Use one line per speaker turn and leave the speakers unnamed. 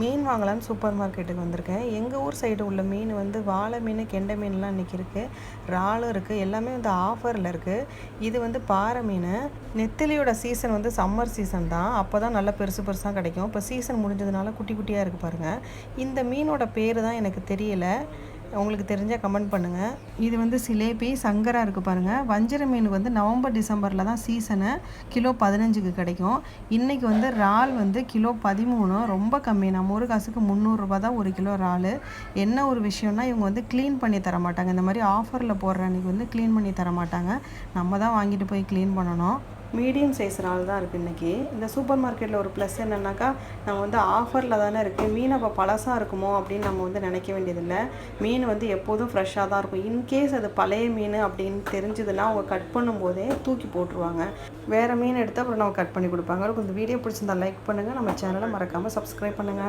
மீன் வாங்கலாம்னு சூப்பர் மார்க்கெட்டுக்கு வந்திருக்கேன். எங்கள் ஊர் சைடு உள்ள மீன் வந்து வாழை மீன் கெண்டை மீன்லாம் இன்றைக்கி இருக்குது இறாலும் இருக்குது எல்லாமே வந்து ஆஃபரில் இருக்குது இது வந்து பாறை மீன். நெத்திலியோட சீசன் வந்து சம்மர் சீசன் தான். அப்போ தான் நல்லா பெருசு பெருசாக கிடைக்கும். இப்போ சீசன் முடிஞ்சதுனால குட்டி குட்டியாக இருக்குது பாருங்கள் இந்த மீனோட பேர் தான் எனக்கு தெரியல. உங்களுக்கு தெரிஞ்சால் கமெண்ட் பண்ணுங்கள் இது வந்து சிலேபி சங்கரா இருக்குது பாருங்கள் வஞ்சர மீன் வந்து நவம்பர் டிசம்பரில் தான் சீசனு கிலோ பதினஞ்சுக்கு கிடைக்கும். இன்றைக்கி வந்து இறால் வந்து கிலோ பதிமூணு. ரொம்ப கம்மி. நம்ம ஒரு காசுக்கு முந்நூறுரூபா தான் ஒரு கிலோ இறால். என்ன ஒரு விஷயம்னா இவங்க வந்து க்ளீன் பண்ணி தர மாட்டாங்க. இந்த மாதிரி ஆஃபரில் போடுற அன்றைக்கி வந்து க்ளீன் பண்ணி தர மாட்டாங்க. நம்ம தான் வாங்கிட்டு போய் க்ளீன் பண்ணணும். மீடியம் சைஸ் இறால் தான் இருக்குது இன்றைக்கி இந்த சூப்பர் மார்க்கெட்டில் ஒரு ப்ளஸ் என்னென்னாக்கா நம்ம வந்து ஆஃபரில் தானே இருக்குது மீன் அப்போ பழசாக இருக்குமோ அப்படின்னு நம்ம வந்து நினைக்க வேண்டியதில்லை. மீன் வந்து எப்போதும் ஃப்ரெஷ்ஷாக தான் இருக்கும். இன்கேஸ் அது பழைய மீன் அப்படின்னு தெரிஞ்சதுன்னா அவங்க கட் பண்ணும்போதே தூக்கி போட்டுருவாங்க. வேறு மீன் எடுத்து அப்புறம் நம்ம கட் பண்ணி கொடுப்பாங்க. உங்களுக்கு இந்த வீடியோ பிடிச்சிருந்தா லைக் பண்ணுங்கள் நம்ம சேனலை மறக்காமல் சப்ஸ்கிரைப் பண்ணுங்கள்